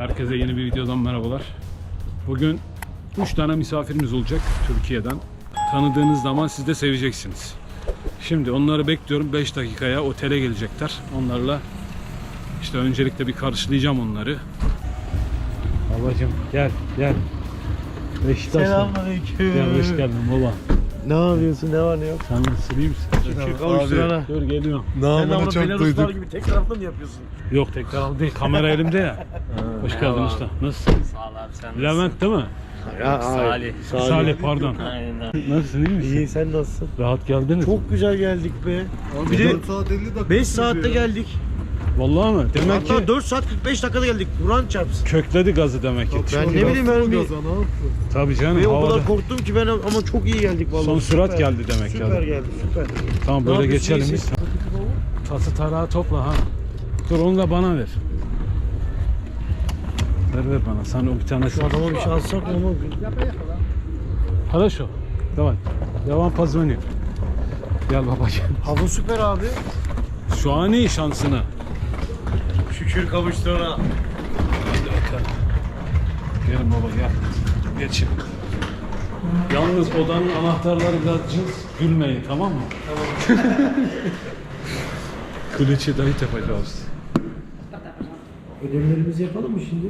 Herkese yeni bir videodan merhabalar. Bugün 3 tane misafirimiz olacak Türkiye'den. Tanıdığınız zaman siz de seveceksiniz. Şimdi onları bekliyorum 5 dakikaya otele gelecekler. Onlarla işte öncelikle bir karşılayacağım onları. Babacım gel gel. Selamünaleyküm. Gel hoş geldin baba. Ne yapıyorsun? Ne var ne yok? Sen nasıl iyi misin? Şükür kavuşturana. Dur geliyorum. Sen Namını ama çok Belaruslar duyduk. gibi tek taraflı mı yapıyorsun? Yok tekrar al değil. Kamera elimde ya. Hoş geldin merhaba. usta. Nasılsın? Sağ ol abi sen Levent değil mi? Ya, Salih. Salih, pardon. Aynen. Nasılsın iyi misin? İyi sen nasılsın? Rahat geldiniz mi? Çok güzel geldik be. Abi Bir de 4 saat 50 dakika 5 saatte sürüyor. geldik. Vallahi mi? Demek Hatta ki 4 saat 45 dakikada geldik. Kur'an çarpsın. kökledi gazı demek ki. Ben ne bileyim ben bir-? Tabii canım Ve o havada. kadar korktum ki ben ama çok iyi geldik vallahi. Son sürat Süper. geldi demek ki. Süper adam. geldi süper. Tamam Ne böyle yapıyorsun, geçelim biz. Tası tarağı topla ha. Dur onu da bana ver. Ver ver bana. Sen o bir tane Şu adama bir şey alsak mı onu? Хорошо. Давай. Я вам позвоню. Gel babacığım. Hava süper abi. Şu an iyi şansına. Şükür kavuştuğuna. Gelin baba gel. Geçin. Yalnız odanın anahtarları biraz cılız. Gülmeyin tamam mı? Tamam. Ключи дайте, пожалуйста. Ödevlerimizi yapalım mı şimdi?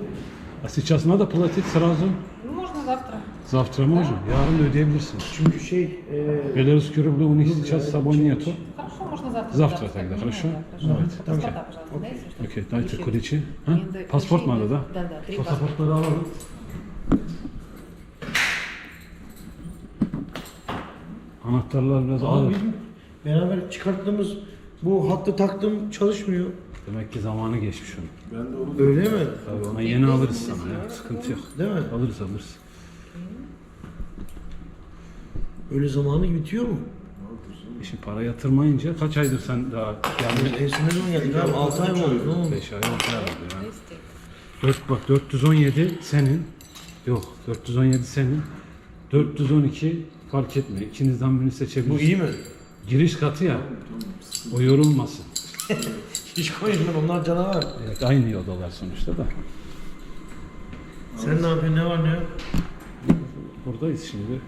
А сейчас надо платить сразу? Можно завтра. Завтра можно? Yarın da ödeyebilirsiniz. Çünkü şey e, Белорусский рубль у них сейчас с собой нету. Хорошо, можно завтра. Завтра туда тогда, сходить. хорошо? Да, Давайте. Паспорта, пожалуйста, да, если что. Okey, dайте Ключи. ключи. Ha? Мне да- Pasport ключи mu da? Да, да, три паспорта. Pasaportları alalım. Anahtarlar biraz ağır. abi beraber çıkarttığımız bu hattı taktım çalışmıyor. Demek ki zamanı geçmiş onun. Ben de onu Öyle mi? Tabii ona yeni alırız sana ya. Sıkıntı yok. Değil mi? Alırız alırız. Öyle zamanı bitiyor mu? Şimdi para yatırmayınca kaç aydır sen daha gelmiş? En son ne zaman geldik abi? 6 ay mı oldu? Ne oldu? 5 ay oldu herhalde ya. 4, bak 417 senin. Yok 417 senin. 412 fark etmiyor. İkinizden birini seçebilirsiniz. Bu iyi mi? Giriş katı ya. O yorulmasın. Hiç koymuyorum onlar canavar. Evet, aynı odalar sonuçta da. Sen ne yapıyorsun? Ne var ne yok? Buradayız şimdi.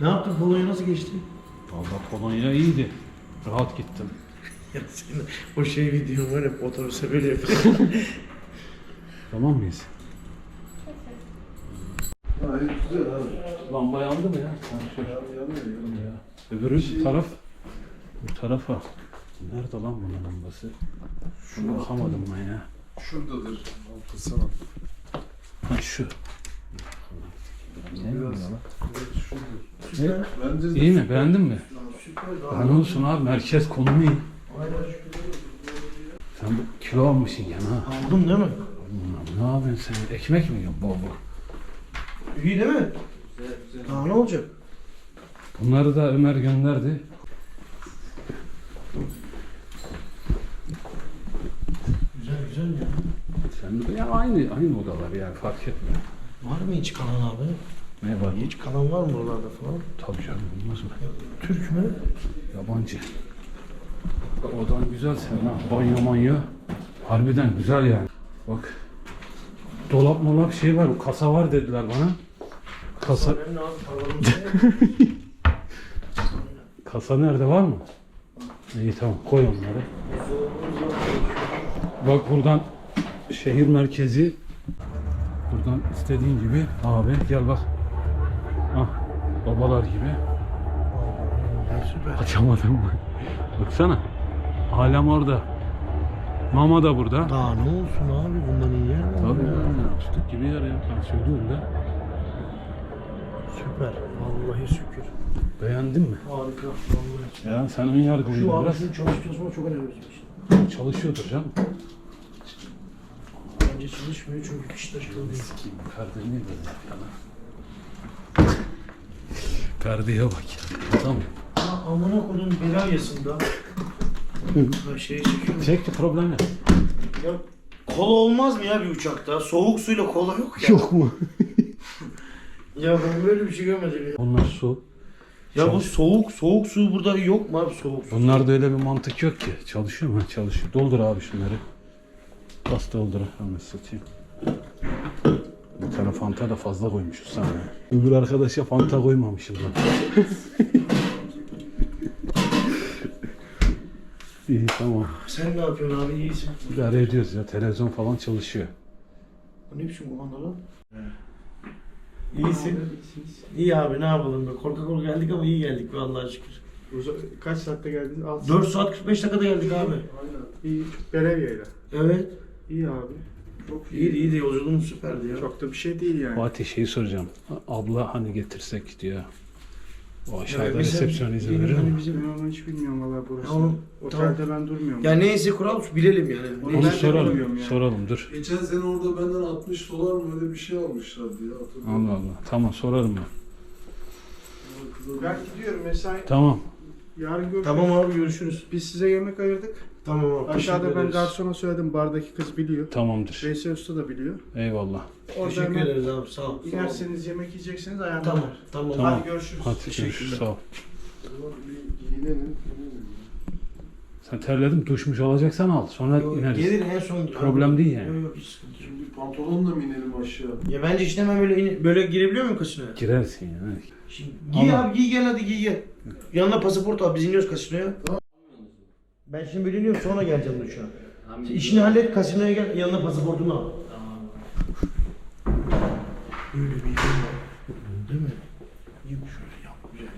Ne yaptın? Polonya nasıl geçti? Vallahi Polonya iyiydi. Rahat gittim. Ya senin o şey videon var hep otobüse böyle yapıyor. Tamam mıyız? Güzel abi. Lamba yandı mı ya? Yanıyor, yanıyor. Öbürü taraf. Bu tarafa. Nerede lan bunun lambası? Şunu bakamadım ben ya. Şuradadır. Altı sana. Ha şu. Biraz. Evet, şudur. Süper. Bence de İyi mi? Beğendin mi? Süper. Daha ne olsun abi? Merkez konumu iyi. Sen bu kilo almışsın ya ha. Aldın değil mi? Ne yapıyorsun sen? Ekmek mi yiyorsun bol bol? İyi değil mi? Daha ne olacak? Bunları da Ömer gönderdi. Güzel güzel ya. Sen ya aynı aynı odalar yani fark etmiyor. Var mı hiç kalan abi? Ne var? Hiç kalan var mı oralarda falan? Tabii canım olmaz mı? Türk mü? Yabancı. Odan güzel senin ha. Banyo manyo. Harbiden güzel yani. Bak. Dolap molap şey var. Kasa var dediler bana. Kasa, kasa nerede var mı? İyi tamam koy onları. Bak buradan şehir merkezi. Buradan istediğin gibi abi gel bak. Ah babalar gibi. Açamadım mı? Baksana. Alem orada. Mama da burada. Daha ne olsun abi bundan iyi yer mi? Tabii ya? Fıstık gibi yer ya. Ben söylüyorum da. Süper. Vallahi şükür. Beğendin mi? Harika. Vallahi. Ya sen ön yargılıydın Şu biraz. şunu çalıştırma çok önemli bizim için. Çalışıyordur canım. Bence çalışmıyor çünkü fişler değil. Sikiyim perdeyi niye böyle yapıyorlar? Perdeye bak ya. Tamam. Ama amına kodum belaryasında ben şeyi çekiyorum. Çekti problem yok. Ya kola olmaz mı ya bir uçakta? Soğuk suyla kola yok ya. Yok mu? Ya ben böyle bir şey görmedim ya. Bunlar su. Ya bu soğuk soğuk su burada yok mu abi soğuk su? Bunlarda öyle bir mantık yok ki. Çalışıyor mu? Çalışıyor. Doldur abi şunları. Bas doldur. Hemen satayım. Bir tane Fanta da fazla koymuşuz sana. Öbür arkadaşa Fanta koymamışız lan. İyi tamam. Sen ne yapıyorsun abi? İyisin. İdare ediyoruz ya. Televizyon falan çalışıyor. Bu ne biçim kumanda lan? İyisin. İyi abi ne yapalım be. Korka korka geldik ama iyi geldik be Allah'a şükür. Kaç saatte geldiniz? 6 4 saat 45 dakikada geldik abi. Aynen. İyi. Belediyeyle. Evet. İyi abi. Çok iyi. İyiydi iyiydi yolculuğumuz süperdi ya. Çok da bir şey değil yani. Fatih şeyi soracağım. Abla hani getirsek diyor. O aşağıda Evet, bizim- resepsiyon izin bizim- verir mi? hani bizim- Ben onu hiç bilmiyorum valla burası. Tamam, Otelde ben durmuyorum. Ya neyse kural bilelim yani. Onu Onu ben de soralım. bilmiyorum yani. Soralım dur. Geçen sene orada benden 60 dolar mı öyle bir şey almışlardı ya hatırlıyorum. Allah Allah. Tamam sorarım ben. Ben gidiyorum mesai. Tamam. Yarın görüşürüz. Tamam abi görüşürüz. Biz size yemek ayırdık. Tamam abi. Aşağıda ben garsona söyledim. Bardaki kız biliyor. Tamamdır. Veysel Usta da biliyor. Eyvallah. Orada Teşekkür hemen ederiz abi sağ ol. inerseniz yemek yiyeceksiniz ayarlarlar. Tamam tamam. Tamam. Hadi görüşürüz. Hadi Teşekkürler. görüşürüz. Sağ ol. Sen terledin duşmuş olacaksan al. Sonra Yok, ineriz. Gelir en son. Problem değil yani. Yok yok hiç sıkıntı yok. Şimdi pantolonla mı inelim aşağı? Ya bence işte hemen böyle in- böyle girebiliyor muyum kasinoya? Girersin yani. Şimdi giy Ama- abi giy gel hadi giy gel. Yanına pasaport al biz iniyoruz kasinoya. Ben şimdi böyle iniyorum sonra geleceğim duşa. Sen işini hallet kasinoya gel yanına pasaportunu al. Öyle bir yerim var. Değil mi? İyi bir şöyle yap. Güzel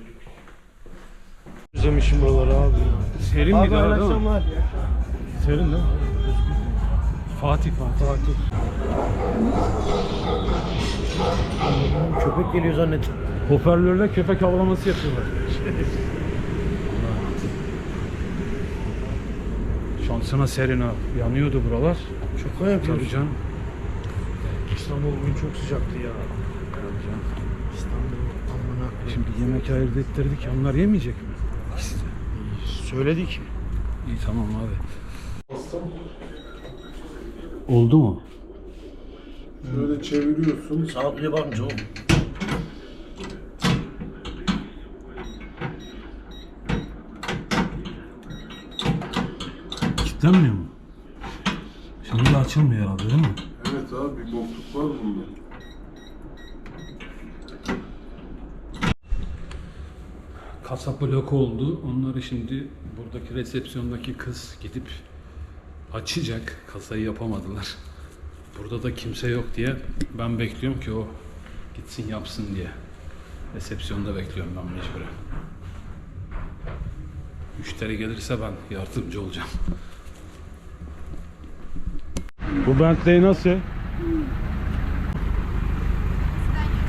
Özlemişim buraları abi. Serin bir daha değil mi? Serin değil mi? Fatih Fatih. Fatih. Köpek geliyor zannettim. Hoparlörle köpek avlaması yapıyorlar. Şansına serin ha. Yanıyordu buralar. Şaka Tabii yapıyorsun. canım. İstanbul bugün çok sıcaktı ya. Tabii canım. İstanbul amına. Şimdi yemek ayırt ettirdik. Onlar yemeyecek mi? İkisi de. Söyledik. İyi tamam abi. Oldu mu? Şöyle çeviriyorsun. Saat bile varmış oğlum. Kilitlenmiyor mu? Şimdi de açılmıyor herhalde değil mi? Evet abi bir bokluk var bunda. Kasap bloku oldu. Onları şimdi buradaki resepsiyondaki kız gidip açacak. Kasayı yapamadılar. Burada da kimse yok diye ben bekliyorum ki o gitsin yapsın diye. Resepsiyonda bekliyorum ben mecburen. Müşteri gelirse ben yardımcı olacağım. Bu Bentley nasıl?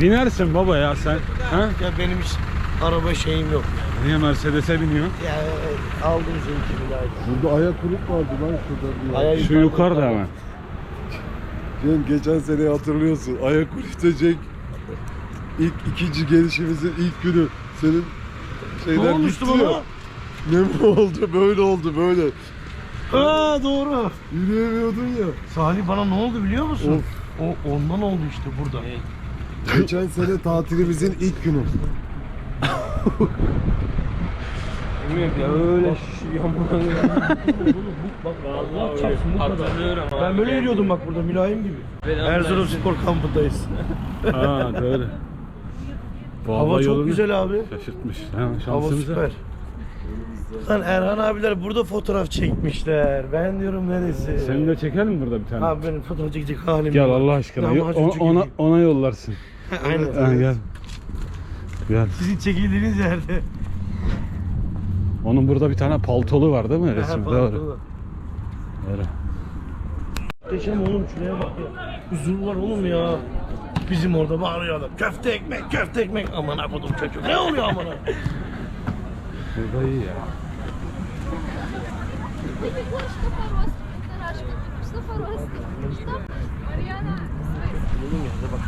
Binersin baba ya sen. Ha? Ya benim hiç araba şeyim yok. Niye Mercedes'e biniyor? Ya aldım seninki daha. Burada ayak kulüp vardı lan şurada. Bir Ayağı Şu yukarıda hemen. Cem geçen sene hatırlıyorsun. Ayak kulüpte Cenk ilk ikinci gelişimizin ilk günü senin şeyler Ne olmuştu gitti ya. Ne mi oldu? Böyle oldu böyle. Ha doğru. Yürüyemiyordun ya. Salih bana ne oldu biliyor musun? Of. O ondan oldu işte burada. Geçen sene tatilimizin ilk günü. ya öyle Bak vallahi çarpsın bu kadar. Ben böyle yürüyordum bak burada mülayim gibi. Erzurum Spor Kampı'ndayız. Ha doğru. Bu Hava çok güzel abi. Şaşırtmış. Ha, Hava şansımıza. süper. Lan Erhan abiler burada fotoğraf çekmişler. Ben diyorum neresi? Seni de çekelim burada bir tane. Abi benim fotoğraf çekecek halim Gel. Allah aşkına. Lahmacun Ona, ona, ona yollarsın. Aynen. Ha, gel. Gel. Sizin çekildiğiniz yerde. Onun burada bir tane paltolu var değil mi Ha, resim? Doğru. Doğru. Muhteşem oğlum şuraya bak ya. Huzur var oğlum ya. Bizim orada bağırıyor adam. Köfte ekmek, köfte ekmek. Aman akudum çocuk. Ne oluyor aman akudum? Burada iyi ya. Что по-русски? Что? Марьяна, Oğlum yerde bak.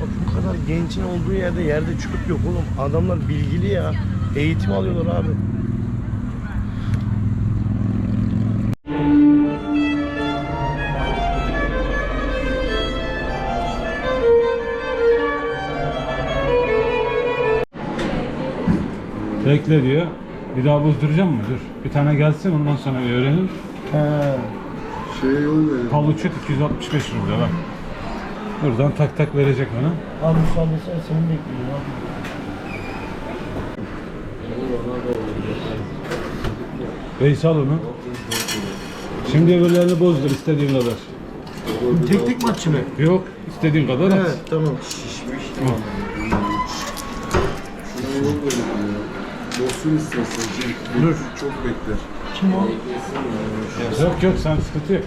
Bak bu kadar gençin olduğu yerde yerde çöp yok oğlum. Adamlar bilgili ya. Eğitim alıyorlar abi. Bekle diyor. Bir daha bozduracağım mı? Dur. Bir tane gelsin ondan sonra bir öğrenin. Şeye yol verin. Paluçut 265 lira bak. Buradan tak tak verecek bana. Abi müsaade sen seni bekliyorum abi. Veysel onu. Şimdi öbürlerini bozdur istediğin kadar. Tek tek maçı mı? Yok istediğin kadar at. Evet tamam. Bozsun istersen. Dur. Çok bekler. Kim o? Yok yok sen sıkıntı yok.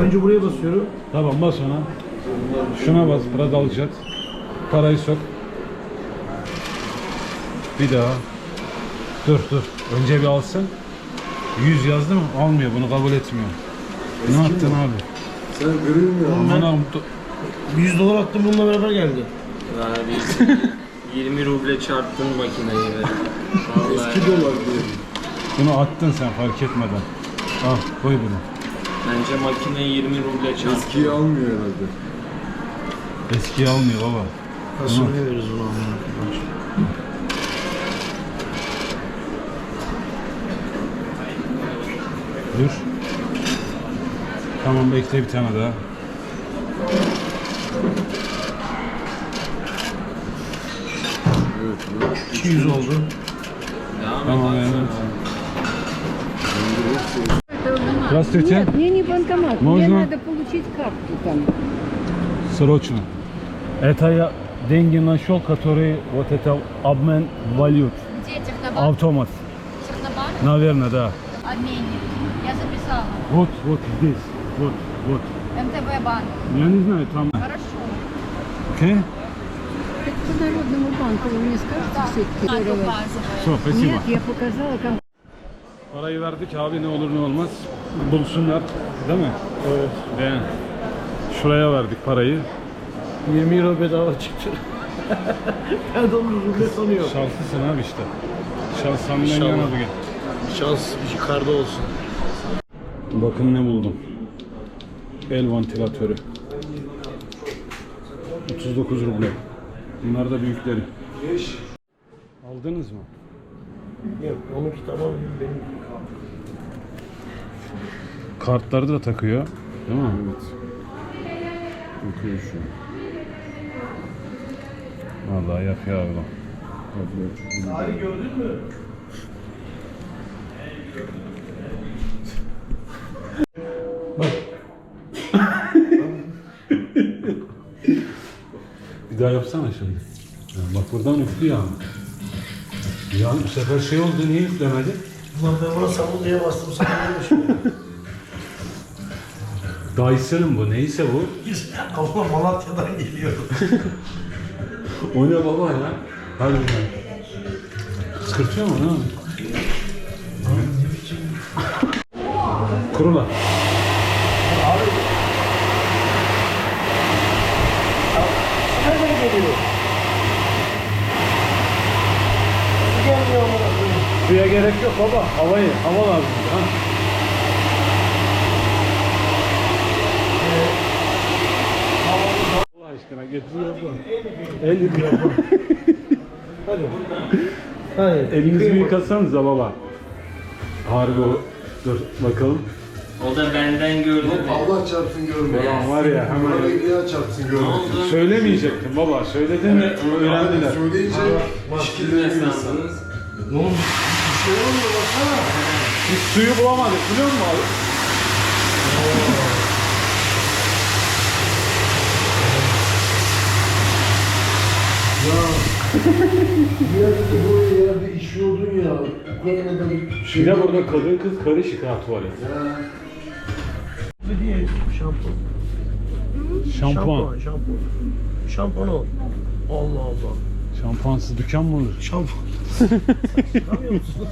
Önce buraya basıyorum. Tamam bas ona. Şuna bas biraz alacağız. Parayı sok. Bir daha. Dur dur. Önce bir alsın. 100 yazdı mı? Almıyor bunu kabul etmiyor. Ne yaptın abi? Sen görüyor musun? Aman abi, 100 dolar attım bununla beraber geldi. Abi 20 ruble çarptın makineyi 2 dolar diye. bunu attın sen fark etmeden. Al koy bunu. bence makine 20 ruble çarptı. Eskiyi almıyor herhalde. Eskiyi almıyor baba. Nasıl ne veririz bunu amına Dur. Tamam bekle bir tane daha. Evet. 200 oldu. Devam Tamam et. evet. Здравствуйте. Нет, мне не банкомат. Можно? Мне надо получить карту там. Срочно. Это я деньги нашел, которые вот это обмен валют. Где технобанк? Автомат. Технобанк? Наверное, да. Обменник. Я записала. Вот, вот здесь. Вот, вот. МТБ банк. Я не знаю, там. Хорошо. Окей? Так по Народному банку вы мне скажете все А, то первое? базовая. Все, спасибо. Нет, я показала ком- Parayı verdik abi ne olur ne olmaz. Bulsunlar. Değil mi? Evet. Yani şuraya verdik parayı. 20 euro bedava çıktı. ben de onu ruble sanıyorum. Şanslısın abi işte. Şans senden İnşallah. yana bugün. Şans yukarıda olsun. Bakın ne buldum. El vantilatörü. 39 ruble. Bunlar da büyükleri. Aldınız mı? Yok onunki tamam benim. Kartları da takıyor. Değil mi? Evet. Bakıyor şu an. Vallahi yapıyor abi. Abla. gördün mü? Bir daha yapsana şimdi. Yani bak buradan üflü ya. Ya bu sefer şey oldu niye üflemedi? Ulan ben buna savun diye bastım sana demişim. Dyson'ın bu neyse bu. Ama Malatya'dan geliyor. O ne baba ya? Hadi bakalım. Kıskırtıyor mu ne? Kurula. Nereden geliyor? Su gelmiyor amına koyayım. Suya gerek yok baba. Havayı, hava lazım. Ha? Allah aşkına getiriyor mu? El yıkıyor. Hadi. Hadi. Elinizi bir yıkasanıza baba. Harbi o. Dur bakalım. O da benden gördü. beni. Allah çarpsın görme. Ulan var ya hemen. Ya çarpsın oldu? Söylemeyecektim baba. Söyledin mi öğrendiler. Söyleyince işkilleri ne insan. Bir şey olmuyor baksana. Biz suyu bulamadık biliyor musun abi? Bir yerde böyle yerde işiyordun ya. Ukrayna'da bir şey. Bir de burada kadın kız karışık ha tuvalet. Ne diye şampuan. Şampuan. Şampuan. Şampuan o. Allah Allah. Şampuansız dükkan mı olur? Şampuan. Musun?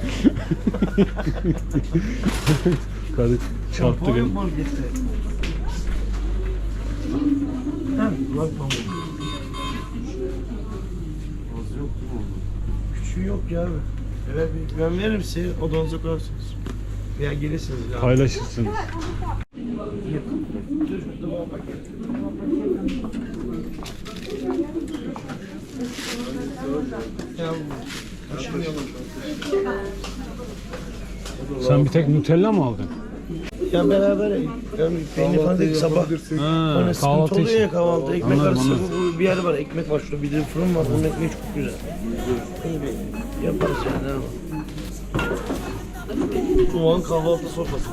Karı çarptı Şampuan beni. yok markette. Ha, bak bak. Küçüğü yok ya. Evet ben veririm size odanıza koyarsınız. Veya gelirsiniz ya. Paylaşırsınız. Ya, Sen bir tek Nutella mı aldın? Ya beraber yani peynir falan değil sabah. Ha, Hani sıkıntı kahvaltı oluyor için. ya kahvaltı. Ekmek Anladım, arası anladım. bu- bir yer var. Ekmek var şurada. Bir de fırın var. Onun ekmeği çok güzel. Onu bir yaparız yani. Şu an kahvaltı sofrası.